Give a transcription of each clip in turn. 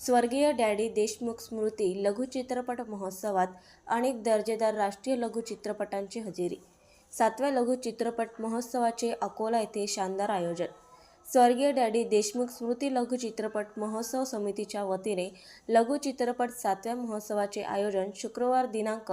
स्वर्गीय डॅडी देशमुख स्मृती लघुचित्रपट महोत्सवात अनेक दर्जेदार राष्ट्रीय लघुचित्रपटांची हजेरी. सातव्या लघुचित्रपट महोत्सवाचे अकोला येथे शानदार आयोजन. स्वर्गीय डॅडी देशमुख स्मृती लघुचित्रपट महोत्सव समितीच्या वतीने लघुचित्रपट सातव्या महोत्सवाचे आयोजन शुक्रवार दिनांक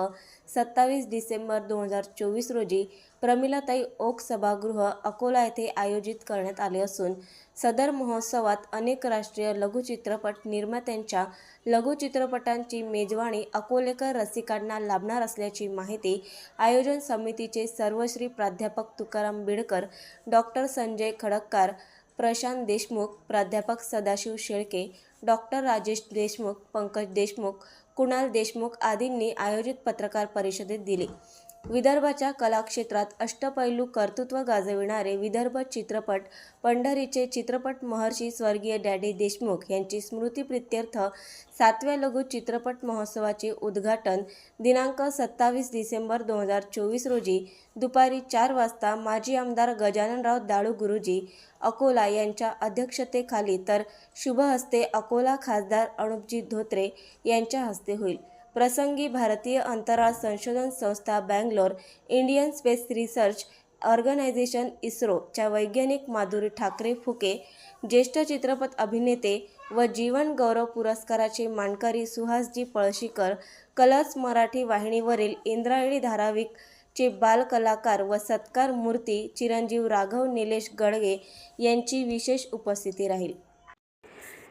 सत्तावीस डिसेंबर दोन हजार चोवीस रोजी प्रमिलाताई ओक सभागृह अकोला येथे आयोजित करण्यात आले असून सदर महोत्सवात अनेक राष्ट्रीय लघुचित्रपट निर्मात्यांच्या लघुचित्रपटांची मेजवाणी अकोलेकर रसिकांना लाभणार असल्याची माहिती आयोजन समितीचे सर्वश्री प्राध्यापक तुकाराम बिडकर डॉक्टर संजय खडक्कार प्रशांत देशमुख प्राध्यापक सदाशिव शेळके डॉक्टर राजेश देशमुख पंकज देशमुख कुणाल देशमुख आदींनी आयोजित पत्रकार परिषदेत दिली. विदर्भाच्या कलाक्षेत्रात अष्टपैलू कर्तृत्व गाजविणारे विदर्भ चित्रपट पंढरीचे चित्रपट महर्षी स्वर्गीय डॅडी देशमुख यांची स्मृतीप्रित्यर्थ सातव्या लघु चित्रपट महोत्सवाचे उद्घाटन दिनांक सत्तावीस डिसेंबर दोन हजार चोवीस रोजी दुपारी चार वाजता माजी आमदार गजाननराव दाळू गुरुजी अकोला यांच्या अध्यक्षतेखाली तर शुभहस्ते अकोला खासदार अनुपजी धोत्रे यांच्या हस्ते होईल. प्रसंगी भारतीय अंतराळ संशोधन संस्था Bangalore Indian space research organisation इस्रोच्या वैज्ञानिक माधुरी ठाकरे फुके ज्येष्ठ चित्रपट अभिनेते व जीवन गौरव पुरस्काराचे मानकरी सुहासजी पळशीकर कलर्स मराठी वाहिनीवरील इंद्रायणी धाराविक चे बालकलाकार व सत्कार मूर्ती चिरंजीव राघव निलेश गडगे यांची विशेष उपस्थिती राहील.